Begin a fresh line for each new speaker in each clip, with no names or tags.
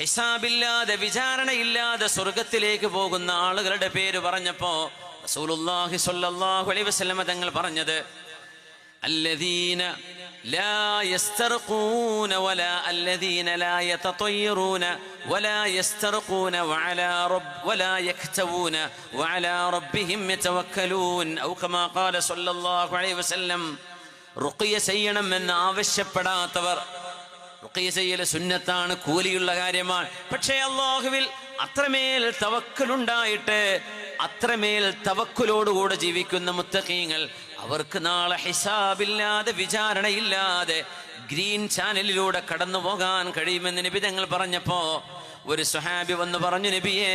ഹിസാബില്ലാതെ വിചാരണയില്ലാതെ സ്വർഗത്തിലേക്ക് പോകുന്ന ആളുകളുടെ പേര് പറഞ്ഞപ്പോ തങ്ങൾ പറഞ്ഞത് ചെയ്യണം എന്ന് ആവശ്യപ്പെടാത്തവർ ചെയ്യൽ സുന്നത്താണ് കൂലിയുള്ള കാര്യമാണ്. പക്ഷേ അള്ളാഹുവിൽ അത്രമേൽ തവക്കലുണ്ടായിട്ട് അത്രമേൽ തവക്കുലോടുകൂടെ ജീവിക്കുന്ന മുത്തഖീങ്ങൾ അവർക്ക് നാളെ ഹിസാബില്ലാതെ വിചാരണയില്ലാതെ ഗ്രീൻ ചാനലിലൂടെ കടന്നു പോകാൻ കഴിയുമെന്ന് നബി തങ്ങൾ പറഞ്ഞപ്പോ ഒരു സുഹാബി വന്ന് പറഞ്ഞു നബിയേ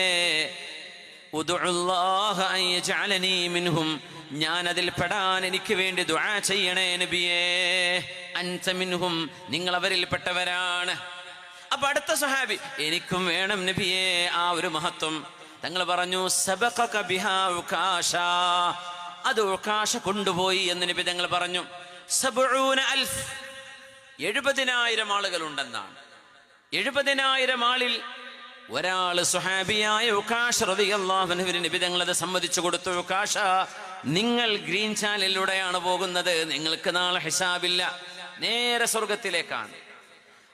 ഉദുഅല്ലാഹ അൻ യജ്അലനീ മിൻഹും ഞാൻ അതിൽ പെടാൻ എനിക്ക് വേണ്ടി ദുആ ചെയ്യണേ നബിയേ. അൻത മിൻഹും നിങ്ങൾ അവരിൽ പെട്ടവരാണ്. അപ്പൊ അടുത്ത സഹാബി എനിക്കും വേണം നബിയേ ആ ഒരു മഹത്വം. തങ്ങൾ പറഞ്ഞു അത് ഉൾക്കാശ കൊണ്ടുപോയി എന്ന് നബി തങ്ങൾ പറഞ്ഞു. അൽഫ്. എഴുപതിനായിരം ആളുകൾ ഉണ്ടെന്നാണ് എഴുപതിനായിരം ആളിൽ ഒരാൾ സുഹാബിയായ ഉക്കാഷ റളിയല്ലാഹുവിന് നബി തങ്ങളത് സമ്മതിച്ചു കൊടുത്തു. ഉക്കാഷ നിങ്ങൾ ഗ്രീൻ ചാനലിലൂടെയാണ് പോകുന്നത്. നിങ്ങൾക്ക് നാളെ ഹിസാബില്ല. നേരെ സ്വർഗത്തിലേക്കാണ്.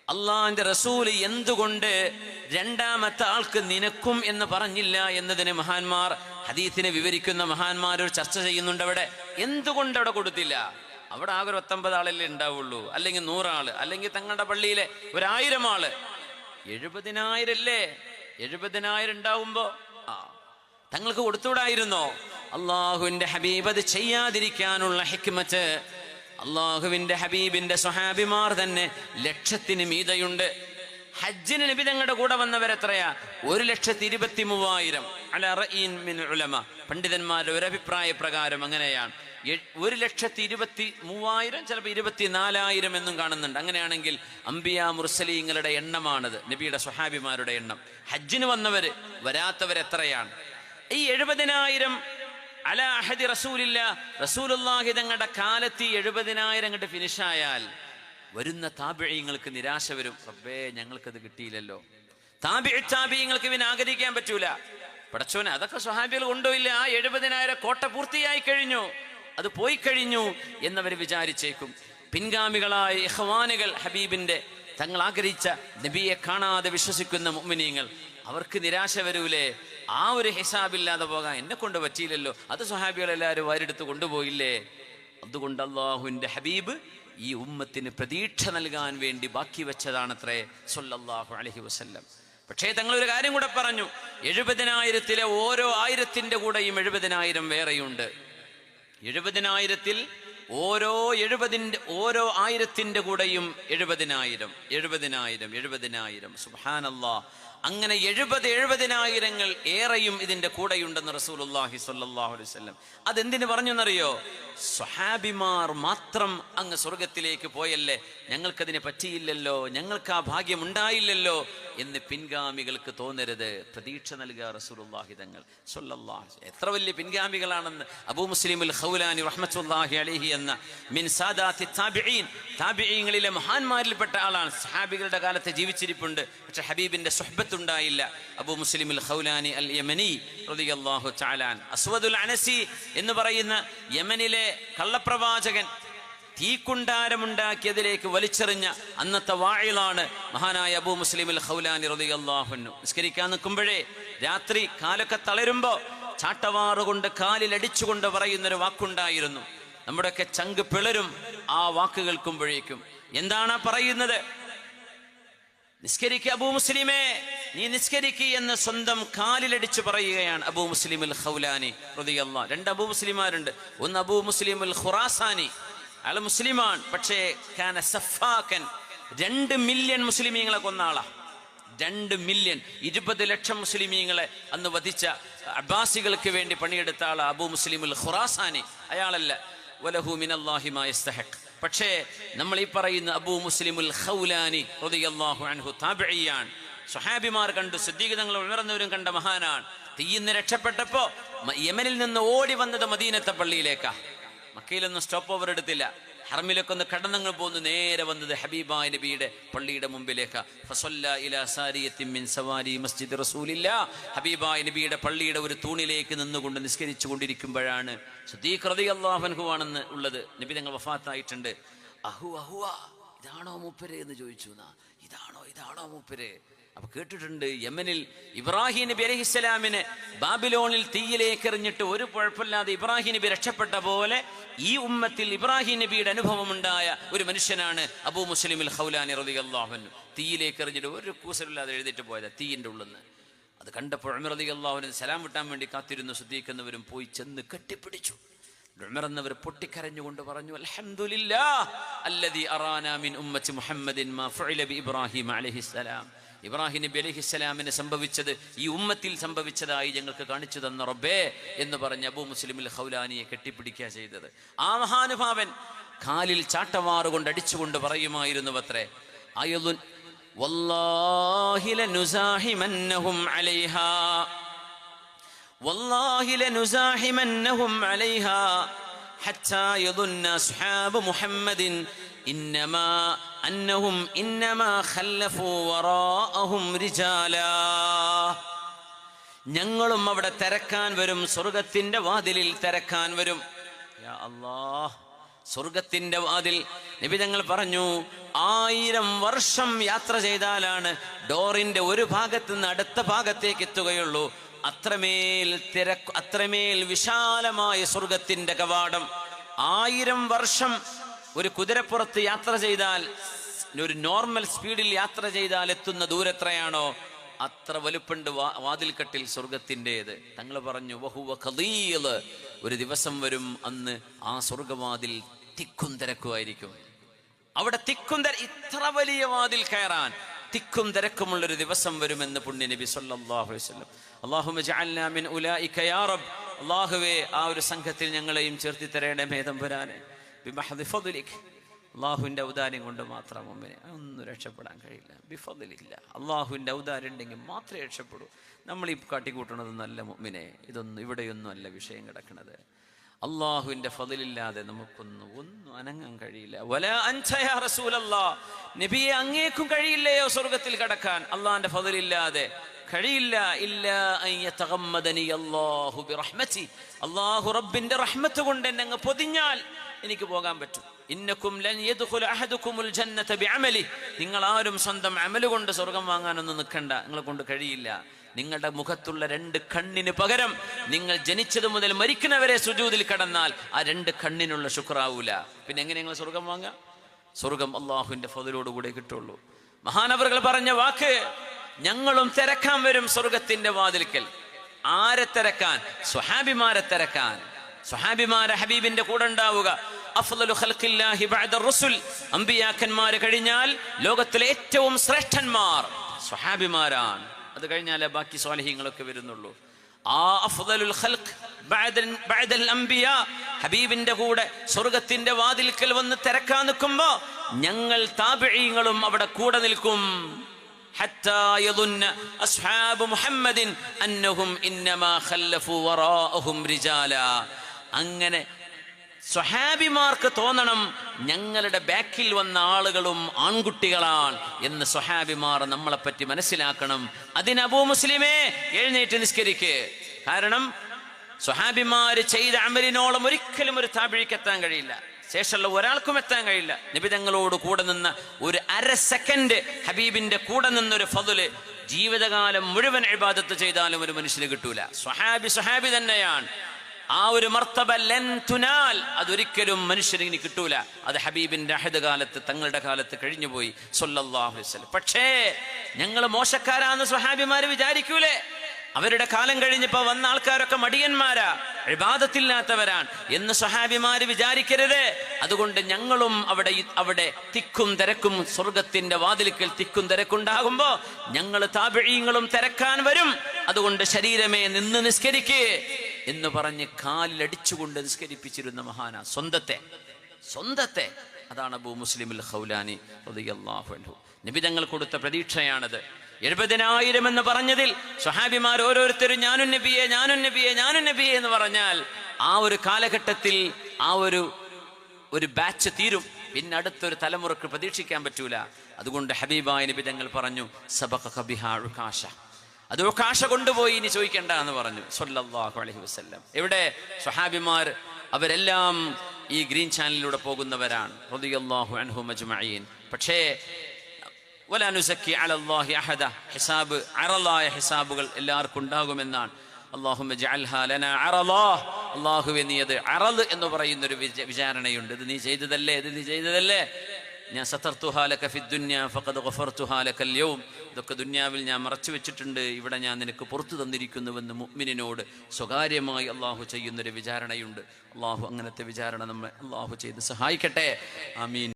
അള്ളാന്റെ റസൂൽ എന്തുകൊണ്ട് രണ്ടാമത്തെ ആൾക്ക് നിനക്കും എന്ന് പറഞ്ഞില്ല എന്നതിന് മഹാന്മാർ ഹദീത്തിനെ വിവരിക്കുന്ന മഹാന്മാർ ഒരു ചർച്ച ചെയ്യുന്നുണ്ട് അവിടെ. എന്തുകൊണ്ട് അവിടെ കൊടുത്തില്ല? അവിടെ ആകെ ഒരു പത്തൊമ്പത് ആളല്ലേ ഉണ്ടാവുള്ളൂ. അല്ലെങ്കിൽ നൂറാൾ. അല്ലെങ്കിൽ തങ്ങളുടെ പള്ളിയിലെ ഒരായിരം ആൾ. എഴുപതിനായിരം അല്ലേ എഴുപതിനായിരം ഉണ്ടാവുമ്പോ ആ തങ്ങൾക്ക് കൊടുത്തുകൂടായിരുന്നോ? അള്ളാഹുവിന്റെ ഹബീബ് അത് ചെയ്യാതിരിക്കാനുള്ള ഹിക്മത്ത്. അള്ളാഹുവിന്റെ ഹബീബിന്റെ സ്വഹാബിമാർ തന്നെ ലക്ഷത്തിന് മീതയുണ്ട്. ഹജ്ജിന് നബി തങ്ങളുടെ കൂടെ വന്നവരെത്രയാ ഒരു ലക്ഷത്തി ഇരുപത്തി മൂവായിരം. പണ്ഡിതന്മാരുടെ ഒരു അഭിപ്രായ പ്രകാരം അങ്ങനെയാണ്. ഒരു ലക്ഷത്തി ഇരുപത്തി മൂവായിരം ചിലപ്പോൾ ഇരുപത്തി നാലായിരം എന്നും കാണുന്നുണ്ട്. അങ്ങനെയാണെങ്കിൽ അംബിയ മുർസലീങ്ങളുടെ എണ്ണമാണത് നബിയുടെ സ്വഹാബിമാരുടെ എണ്ണം. ഹജ്ജിന് വന്നവര് വരാത്തവരെത്രയാണ് ഈ എഴുപതിനായിരം അല അഹദി റസൂലില്ല. റസൂലുള്ളാഹി തങ്ങളുടെ കാലത്തി എഴുപതിനായിരം അങ്ങോട്ട് ഫിനിഷായാൽ വരുന്ന താപിഴയങ്ങൾക്ക് നിരാശ വരും. റബ്ബേ ഞങ്ങൾക്കത് കിട്ടിയില്ലല്ലോ. താപിഴ താപിയങ്ങൾക്ക് പിന്നെ ആഗ്രഹിക്കാൻ പറ്റൂല. പടച്ചോനെ അതൊക്കെ സ്വഹാബികൾ കൊണ്ടുപോയില്ല. ആ എഴുപതിനായിരം കോട്ട പൂർത്തിയായി കഴിഞ്ഞു. അത് പോയി കഴിഞ്ഞു എന്നവർ വിചാരിച്ചേക്കും. പിൻഗാമികളായ ഇഹ്വാനുകൾ ഹബീബിന്റെ തങ്ങൾ ആഗ്രഹിച്ച നബിയെ കാണാതെ വിശ്വസിക്കുന്ന മുഅ്മിനീങ്ങൾ അവർക്ക് നിരാശ വരൂലേ? ആ ഒരു ഹിസാബില്ലാതെ പോകാൻ എന്നെ കൊണ്ട് പറ്റിയില്ലല്ലോ. അത് സ്വഹാബികളെല്ലാവരും വാരെടുത്ത് കൊണ്ടുപോയില്ലേ? അതുകൊണ്ട് അള്ളാഹുവിന്റെ ഹബീബ് ഈ ഉമ്മത്തിന് പ്രതീക്ഷ നൽകാൻ വേണ്ടി ബാക്കി വെച്ചതാണത്രേ സൊല്ലാഹു അലഹി വസ്ല്ലം. പക്ഷേ തങ്ങൾ ഒരു കാര്യം കൂടെ പറഞ്ഞു. എഴുപതിനായിരത്തിലെ ഓരോ ആയിരത്തിന്റെ കൂടെയും എഴുപതിനായിരം വേറെയുണ്ട്. എഴുപതിനായിരത്തിൽ ഓരോ എഴുപതിന്റെ ഓരോ ആയിരത്തിന്റെ കൂടെയും എഴുപതിനായിരം എഴുപതിനായിരം എഴുപതിനായിരം. സുഹാനല്ലാ അങ്ങനെ എഴുപത് എഴുപതിനായിരങ്ങൾ ഏറെയും ഇതിന്റെ കൂടെയുണ്ടെന്ന് റസൂലുള്ളാഹി സ്വല്ലല്ലാഹു അലൈഹി അതെന്തിനു പറഞ്ഞു എന്നറിയോ സ്വഹാബിമാർ മാത്രം അങ്ങ് സ്വർഗത്തിലേക്ക് പോയല്ലേ? ഞങ്ങൾക്കതിന് പറ്റിയില്ലല്ലോ ഞങ്ങൾക്ക് ആ ഭാഗ്യം ഉണ്ടായില്ലല്ലോ എന്ന് പിൻഗാമികൾക്ക് തോന്നരുത്. പ്രതീക്ഷ നൽകുക റസൂലുള്ളാഹി തങ്ങൾ. സ്വല്ലല്ലാഹു എത്ര വലിയ പിൻഗാമികളാണെന്ന് അബൂ മുസ്ലിമുൽ ഖൗലാനി റഹ്മത്തുല്ലാഹി അലൈഹി എന്ന മിൻ സാദാത്തി താബിഈൻ. താബിഈങ്ങളിലെ മഹാന്മാരിൽപ്പെട്ട ആളാണ്. സഹാബികളുടെ കാലത്ത് ജീവിച്ചിരിപ്പുണ്ട്. പക്ഷെ ഹബീബിന്റെ ഉണ്ടായില്ല അബൂ മുസ്ലിമുൽ ഖൗലാനി അൽ യമനി റളിയല്ലാഹു തആലാൻ അസ്വദുൽ അനസി എന്ന് പറയുന്ന യമനിലെ കള്ളപ്രവാചകൻ തീക്കുണ്ടാരമുണ്ടാക്കിയതിലേക്ക് വലിച്ചെറിഞ്ഞ അന്നത്തെ വാഴിലാണ് മഹാനായ അബൂ മുസ്ലിമുൽ ഖൗലാനി റളിയല്ലാഹുന്നു നിസ്കരിക്കാൻ നിൽക്കുമ്പോഴേ രാത്രി കാലൊക്കെ തളരുമ്പോ ചാട്ടവാറുകൊണ്ട് കാലിൽ അടിച്ചുകൊണ്ട് പറയുന്നൊരു വാക്കുണ്ടായിരുന്നു. നമ്മുടെയൊക്കെ ചങ്ക് പിളരും ആ വാക്ക് കേൾക്കുമ്പോഴേക്കും. എന്താണ് പറയുന്നത്? നിസ്കരിക്ക അബൂ മുസ്ലിമേ നീ നിസ്കരിക്കുക എന്ന് സ്വന്തം കാലിലടിച്ചു പറയുകയാണ് അബൂ മുസ്ലിമുൽ ഹൗലാനി ഹൃദയല്ല രണ്ട് അബൂ മുസ്ലിമാരുണ്ട്. ഒന്ന് അബൂ മുസ്ലിമുൽ ഖുറാസാനി അയാൾ മുസ്ലിമാണ് പക്ഷേ കാന സഫാക്കൻ രണ്ട് മില്യൺ മുസ്ലിമീങ്ങളെ കൊന്ന ആളാ. രണ്ട് മില്യൺ ഇരുപത് ലക്ഷം മുസ്ലിമീങ്ങളെ അന്ന് വധിച്ച അബ്ബാസികൾക്ക് വേണ്ടി പണിയെടുത്ത ആളാ അബു മുസ്ലിമുൽ ഖുറാസാനി. അയാളല്ല. വലഹു മിനല്ലാഹി മാ യസ്തഹഖ്. പക്ഷേ നമ്മൾ ഈ പറയുന്ന അബു മുസ്ലിമുൽ ഖൗലാനി റളിയല്ലാഹു അൻഹു താബിഇയാണ്. സ്വഹാബിമാർ കണ്ടു സിദ്ദീഖ് ഉണർന്നവരും കണ്ട മഹാനാണ്. തീയിന്ന് രക്ഷപ്പെട്ടപ്പോ യമനിൽ നിന്ന് ഓടി വന്നത് മദീനത്തെ പള്ളിയിലേക്കാ. മക്കയിലൊന്നും സ്റ്റോപ്പ് ഓവർ എടുത്തില്ല. ഹർമിലൊക്കെ ഒന്ന് കടന്നങ്ങൾ പോന്ന് നേരെ വന്നത് ഹബീബായ നബിയുടെ പള്ളിയുടെ മുമ്പിലേക്ക്. മസ്ജിദ് റസൂലില്ല. ഹബീബായ നബിയുടെ പള്ളിയുടെ ഒരു തൂണിലേക്ക് നിന്നുകൊണ്ട് നിസ്കരിച്ചു കൊണ്ടിരിക്കുമ്പോഴാണ് അൻഹു ആണെന്ന് ഉള്ളത്. നബി തങ്ങൾ വഫാത്തായിട്ടുണ്ട്. അഹു അഹുവ ഇതാണോ മൂപ്പരെ എന്ന് ചോദിച്ചു ഇതാണോ ഇതാണോ മൂപ്പര്? അപ്പൊ കേട്ടിട്ടുണ്ട് യമനിൽ ഇബ്രാഹിം നബി അലഹിസ്സലാമിന് ബാബിലോണിൽ തീയിലേക്ക് എറിഞ്ഞിട്ട് ഒരു കുഴപ്പമില്ലാതെ ഇബ്രാഹിം നബി രക്ഷപ്പെട്ട പോലെ ഈ ഉമ്മത്തിൽ ഇബ്രാഹിം നബിയുടെ അനുഭവമുണ്ടായ ഒരു മനുഷ്യനാണ് അബൂ മുസ്ലിമിൽ ഹൗലാനി റബി അള്ളാഹുൻ തീയിലേക്ക് എറിഞ്ഞിട്ട് ഒരു കൂസലില്ലാതെ എഴുതിയിട്ട് പോയത് തീയിന്റെ ഉള്ളിൽ നിന്ന് അത് കണ്ടപ്പോൾ ഉമർ അലി അള്ളാഹുവിന് സലാം വിട്ടാൻ വേണ്ടി കാത്തിരുന്നു ശ്രദ്ധിക്കുന്നവരും പോയി ചെന്ന് കെട്ടിപ്പിടിച്ചു. ഉമർ എന്നവർ പൊട്ടിക്കരഞ്ഞുകൊണ്ട് പറഞ്ഞു അൽഹംദുലില്ലാ അല്ലദി അറാനാ മിൻ ഉമ്മത്തി മുഹമ്മദിൻ ഇബ്രാഹിം അലൈഹിസ്സലാം ഇബ്രാഹിം നബി അലൈഹിസ്സലാമിന് സംഭവിച്ചത് ഈ ഉമ്മത്തിൽ സംഭവിച്ചതായി ഞങ്ങൾക്ക് കാണിച്ചു തന്ന റബ്ബേ എന്ന് പറഞ്ഞ് അബൂ മുസ്ലിമിൽ ഹൗലാനിയെ കെട്ടിപ്പിടിക്കുക ചെയ്തത്. ആ മഹാനുഭാവൻ കാലിൽ ചാട്ടമാറുകൊണ്ട് അടിച്ചുകൊണ്ട് പറയുമായിരുന്നു അത്രേ അയലുൻ വല്ലാഹി ലനുസാഹിമന്നഹും അലൈഹാ والله لنزاحمنهم عليها حتى يظن أصحاب محمد إنما أنهم إنما خلفوا وراءهم رجالا ഞങ്ങളും അവിടെ തിരക്കാൻ വരും സ്വർഗത്തിന്റെ വാതിലിൽ തിരക്കാൻ വരും യാ അല്ലാഹ് സ്വർഗത്തിന്റെ വാതിൽ നബി തങ്ങൾ പറഞ്ഞു ആയിരം വർഷം യാത്ര ചെയ്താലാണ് ഡോറിന്റെ ഒരു ഭാഗത്ത് നിന്ന് അടുത്ത ഭാഗത്തേക്ക് എത്തുകയുള്ളൂ അത്രമേൽ തിരക്ക് അത്രമേൽ വിശാലമായ സ്വർഗത്തിന്റെ കവാടം ആയിരം വർഷം ഒരു കുതിരപ്പുറത്ത് യാത്ര ചെയ്താൽ ഒരു നോർമൽ സ്പീഡിൽ യാത്ര ചെയ്താൽ എത്തുന്ന ദൂരെത്രയാണോ അത്ര വലുപ്പുണ്ട് വാതിൽക്കട്ടിൽ സ്വർഗത്തിന്റെത് തങ്ങൾ പറഞ്ഞു വഹുവ ഖദീൽ ഒരു ദിവസം വരും അന്ന് ആ സ്വർഗവാതിൽ തിക്കും തിരക്കുമായിരിക്കും അവിടെ തിക്കും തിര ഇത്ര വലിയ വാതിൽ കയറാൻ തിക്കും തിരക്കുമുള്ളൊരു ദിവസം വരുമെന്ന് പുണ്യ നബി ഉലൈക യാ റബ് അല്ലാഹുവേ ആ ഒരു സംഘത്തിൽ ഞങ്ങളെയും ചേർത്തി തരേണമേ തമ്പുരാനെ ബിമഹദി ഫദ്ലിക്. അള്ളാഹുവിന്റെ ഔദാര്യം കൊണ്ട് മാത്രം മുമ്പിനെ. ഒന്നും രക്ഷപ്പെടാൻ കഴിയില്ല. ബിഫദിലില്ല അള്ളാഹുവിന്റെ ഔദാര്യം ഉണ്ടെങ്കിൽ മാത്രമേ രക്ഷപ്പെടൂ. നമ്മൾ ഈ കാട്ടിക്കൂട്ടണത് നല്ല മുമ്പിനെ. ഇതൊന്നും ഇവിടെയൊന്നും അല്ല വിഷയം കിടക്കുന്നത്. അള്ളാഹുവിന്റെ ഫതിലില്ലാതെ നമുക്കൊന്നും ഒന്നും അനങ്ങാൻ കഴിയില്ല. വല അൻത യാ റസൂലല്ലാ. നബിയെ അങ്ങേക്കും കഴിയില്ലയോ സ്വർഗത്തിൽ കടക്കാൻ? അള്ളാഹിന്റെ ഫതിലില്ലാതെ കഴിയില്ല. ഇല്ല അള്ളാഹു റബ്ബിന്റെ റഹ്മത്ത് കൊണ്ട് എന്നെ അങ്ങ് പൊതിഞ്ഞാൽ എനിക്ക് പോകാൻ പറ്റും. ഇന്നക്കും നിങ്ങൾ ആരും സ്വന്തം അമൽ കൊണ്ട് സ്വർഗം വാങ്ങാനൊന്നും നിൽക്കണ്ട. നിങ്ങളെ കൊണ്ട് കഴിയില്ല. നിങ്ങളുടെ മുഖത്തുള്ള രണ്ട് കണ്ണിന് പകരം നിങ്ങൾ ജനിച്ചത് മുതൽ മരിക്കുന്നവരെ സുജൂതിൽ കടന്നാൽ ആ രണ്ട് കണ്ണിനുള്ള ശുക്രാവൂല. പിന്നെ എങ്ങനെ നിങ്ങൾ സ്വർഗം വാങ്ങാം സ്വർഗം അള്ളാഹുവിന്റെ ഫതിലോടുകൂടെ കിട്ടുള്ളൂ. മഹാനവറുകൾ പറഞ്ഞ വാക്ക് ഞങ്ങളും തിരക്കാൻ വരും സ്വർഗത്തിന്റെ വാതിൽക്കൽ. ആരെ തിരക്കാൻ? സ്വഹാബിമാരെ തിരക്കാൻ. സ്വഹാബിമാരെ ഹബീബിന്റെ കൂടെ ഉണ്ടാവുക അഫ്ളലു ഖൽഖില്ലാഹി ബഅദ റുസുൽ അമ്പിയാക്കന്മാര് കഴിഞ്ഞാൽ ലോകത്തിലെ ഏറ്റവും ശ്രേഷ്ഠന്മാർ സ്വഹാബിമാരാണ് അത് കഴിഞ്ഞാലേ ബാക്കി സ്വാലിഹ്യങ്ങളൊക്കെ വരുന്നുള്ളൂ ആ അഫ്ളലുൽ ഖൽഖ് ബഅദ ബഅദൽ അംബിയാ ഹബീബിന്റെ കൂടെ സ്വർഗത്തിന്റെ വാതിൽക്കൽ വന്ന് തിരക്കാൻ നിൽക്കുമ്പോ ഞങ്ങൾ താബിഈങ്ങളും അവിടെ കൂടെ നിൽക്കും حتى يظن أصحاب محمد أنهم إنما خلفوا وراءهم رجالا അങ്ങനെ സ്വഹാബിമാർക്ക് തോന്നണം ഞങ്ങളുടെ ബാക്കിൽ വന്ന ആളുകളും ആൺകുട്ടികളാണ് എന്ന് സ്വഹാബിമാർ നമ്മളെപ്പറ്റി മനസ്സിലാക്കണം. അതിന് അബൂ മുസ്ലിമേ എഴുന്നേറ്റ് നിസ്കരിക്ക്. കാരണം സ്വഹാബിമാര് ചെയ്ത അമലിനോളം ഒരിക്കലും ഒരു താപിഴിക്ക് എത്താൻ കഴിയില്ല. ശേഷമുള്ള ഒരാൾക്കും എത്താൻ കഴിയില്ല. നിബിതങ്ങളോട് കൂടെ നിന്ന ഒരു അര സെക്കൻഡ് ഹബീബിന്റെ കൂടെ നിന്നൊരു ഫതുൽ ജീവിതകാലം മുഴുവൻ ഇബാദത്ത് ചെയ്താലും ഒരു മനുഷ്യന് കിട്ടൂല. സ്വഹാബി സ്വഹാബി തന്നെയാണ്. ആ ഒരു മർത്തബ ലൻ തുനാൽ അതൊരിക്കലും ഇനി കിട്ടൂല. അത് ഹബീബിന്റെ അഹദ് കാലത്ത് തങ്ങളുടെ കാലത്ത് കഴിഞ്ഞുപോയി. സൊല്ലാഹു പക്ഷേ ഞങ്ങൾ മോശക്കാരാന്ന് സ്വഹാബിമാര് വിചാരിക്കൂലേ? അവരുടെ കാലം കഴിഞ്ഞപ്പോ വന്ന ആൾക്കാരൊക്കെ മടിയന്മാരാ വിവാദത്തില്ലാത്തവരാണ് എന്ന് സ്വഹാബിമാര് വിചാരിക്കരുത്. അതുകൊണ്ട് ഞങ്ങളും അവിടെ അവിടെ തിക്കും തിരക്കും സ്വർഗത്തിന്റെ വാതിലിക്കൽ തിക്കും തിരക്കുണ്ടാകുമ്പോ ഞങ്ങൾ താപിഴിയങ്ങളും തിരക്കാൻ വരും. അതുകൊണ്ട് ശരീരമേ നിന്ന് നിസ്കരിക്കേ. എന്ന് പറഞ്ഞ് കാലിലടിച്ചുകൊണ്ട് നിസ്കരിപ്പിച്ചിരുന്ന മഹാന. സ്വന്തത്തെ. സ്വന്തത്തെ. അതാണ് അബൂ മുസ്ലിമുൽ ഹൗലാനി അള്ളാഹു നബി തങ്ങൾ കൊടുത്ത പ്രതീക്ഷയാണത്. എഴുപതിനായിരം എന്ന് പറഞ്ഞതിൽ സ്വഹാബിമാർ ഓരോരുത്തരും ഞാനും നബിയെ ഞാനും നബിയെ ഞാനും നബിയെ എന്ന് പറഞ്ഞാൽ ആ ഒരു കാലഘട്ടത്തിൽ ആ ഒരു ഒരു ബാച്ച് തീരും. പിന്നെ അടുത്തൊരു തലമുറയ്ക്ക് പ്രതീക്ഷിക്കാൻ പറ്റൂല. അതുകൊണ്ട് ഹബീബായ നബി തങ്ങൾ പറഞ്ഞു സബഖ ഉകാശ അത് കാശ കൊണ്ടുപോയി ഇനി ചോദിക്കണ്ട എന്ന് പറഞ്ഞു. സല്ലല്ലാഹു അലൈഹി വസല്ലം. എവിടെ സ്വഹാബിമാർ അവരെല്ലാം ഈ ഗ്രീൻ ചാനലിലൂടെ പോകുന്നവരാണ്. റളിയല്ലാഹു അൻഹു മജ്മഈൻ. പക്ഷേ വലാനുസക്കി അലല്ലാഹി അഹദ. ഹിസാബ് അറലായ ഹിസാബുകൾ എല്ലാവർക്കും ഉണ്ടാകുമെന്നാണ്. അള്ളാഹുവെ നീ അത് അറൽ എന്ന് പറയുന്ന ഒരു വിച- വിചാരണയുണ്ട്. ഇത് നീ ചെയ്തതല്ലേ? ഇത് നീ ചെയ്തതല്ലേ? ഞാൻ സത്തർത്തുഹാലക ഫിദ്ദുന്യ ഫഖദ് ഗഫർത്തുഹാലക യൗം ഇതൊക്കെ ദുന്യാവിൽ ഞാൻ മറച്ചു വെച്ചിട്ടുണ്ട്. ഇവിടെ ഞാൻ നിനക്ക് പുറത്തു തന്നിരിക്കുന്നുവെന്ന് മുഅ്മിനിനോട് സ്വകാര്യമായി അള്ളാഹു ചെയ്യുന്നൊരു വിചാരണയുണ്ട്. അള്ളാഹു അങ്ങനത്തെ വിചാരണ നമ്മെ അള്ളാഹു ചെയ്ത് സഹായിക്കട്ടെ. ആമീൻ.